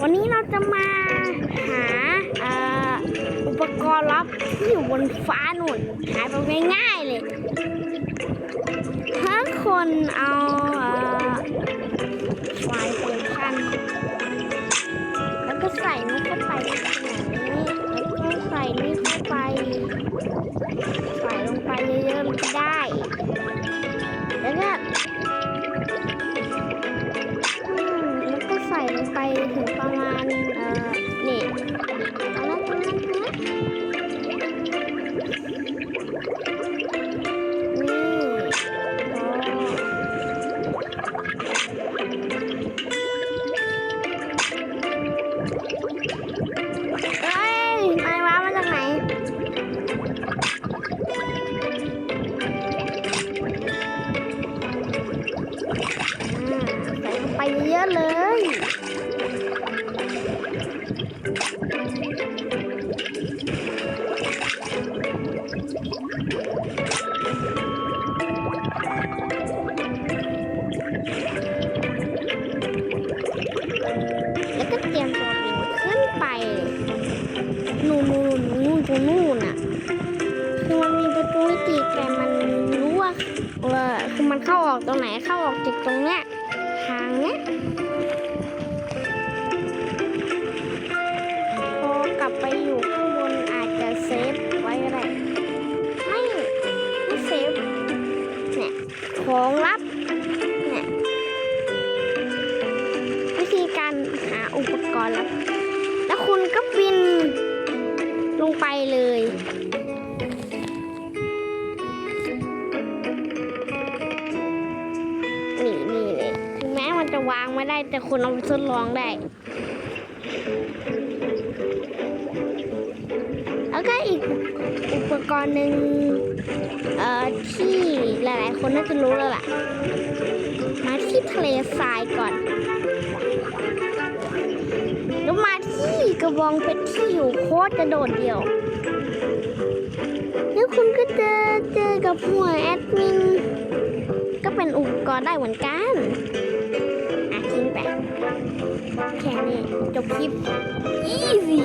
วันนี้เราจะมาหาอุปกรณ์ลับที่อยู่บนฟ้านุ่นหาแบบง่ายๆเลย ถ้าคนเอาเอ่อไฟเต็มขั้นแล้วก็ใส่นี่เข้าไปอย่างนี้แล้วก็ใส่นี่เข้าไป ถึงประมาณ เอ่อ นี่เอาละเอาละเอาละนี่พอเอ้ยนาว้ามาจากไหนอ่าใส่ลงไปเยอะเลย แล้วก็เตรียมตัวบินขึ้นไป นู่นนู่นนู่นตรงนู่นอะ คือมันมีประตูมิติแต่มันรู้ว่าเออคือมันเข้าออกตรงไหนเข้าออกจากตรงเนี้ยทางเนี้ย อุปกรณ์ลับแล้วคุณก็บิน ลงไปเลย นี่นี่เลยถึงแม้มันจะวางไม่ได้แต่คุณเอาไปทดลองได้ แล้วก็อีกอุปกรณ์หนึ่งเอ่อที่หลายๆ คนน่าจะรู้แล้วล่ะ มาที่ทะเลทรายก่อน ระบองเพชรที่อยู่โคตรจะโดดเดี่ยว แล้วคุณก็เจอเจอกับหัวแอดมิน ก็เป็นอุปกรณ์ได้เหมือนกันอะทิ้งไปแค่นี้จบคลิป easy